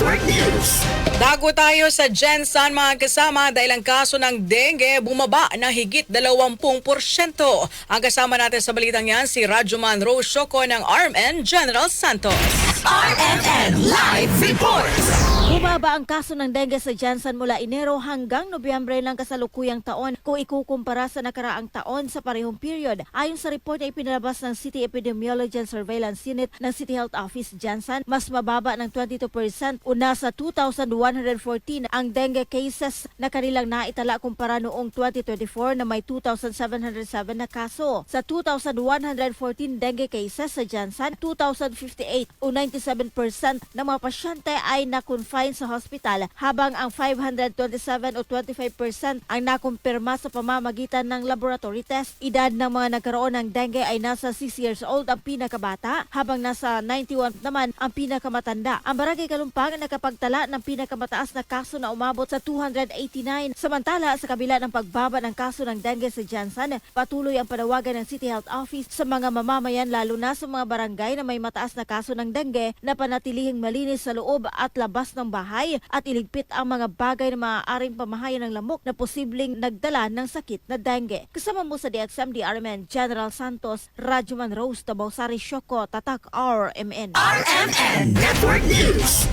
Network News. Dago tayo sa Jensan mga kasama dahil ang kaso ng dengue bumaba na higit 20%. Ang kasama natin sa balitang yan si Rajuman Rose Shoko ng RMN General Santos. RMN. Bumaba ang kaso ng dengue sa Jansan mula Enero hanggang Nobyembre ng kasalukuyang taon kung ikukumpara sa nakaraang taon sa parehong period. Ayon sa report na ipinalabas ng City Epidemiology and Surveillance Unit ng City Health Office Jansan, mas mababa ng 22% o nasa 2,114 ang dengue cases na kanilang naitala kumpara noong 2024 na may 2,707 na kaso. Sa 2,114 dengue cases sa Jansan, 2,058 o 97% ng mga pasyente ay na-confine sa hospital habang ang 527 o 25% ang nakumpirma sa pamamagitan ng laboratory test. Edad ng mga nagkaroon ng dengue ay nasa 6 years old ang pinakabata habang nasa 91 naman ang pinakamatanda. Ang Barangay Kalumpang ang nakapagtala ng pinakamataas na kaso na umabot sa 289. Samantala sa kabila ng pagbaba ng kaso ng dengue sa Jansan, patuloy ang panawagan ng City Health Office sa mga mamamayan lalo na sa mga barangay na may mataas na kaso ng dengue na panatilihing malinis sa loob at labas ng bahay at iligpit ang mga bagay na maaaring pamahayan ng lamok na posibleng nagdala ng sakit na dengue. Kasama mo sa DXM DRMN General Santos, Rajuman Rose, Tabaw Shoko, Tatak RMN. RMN Network News.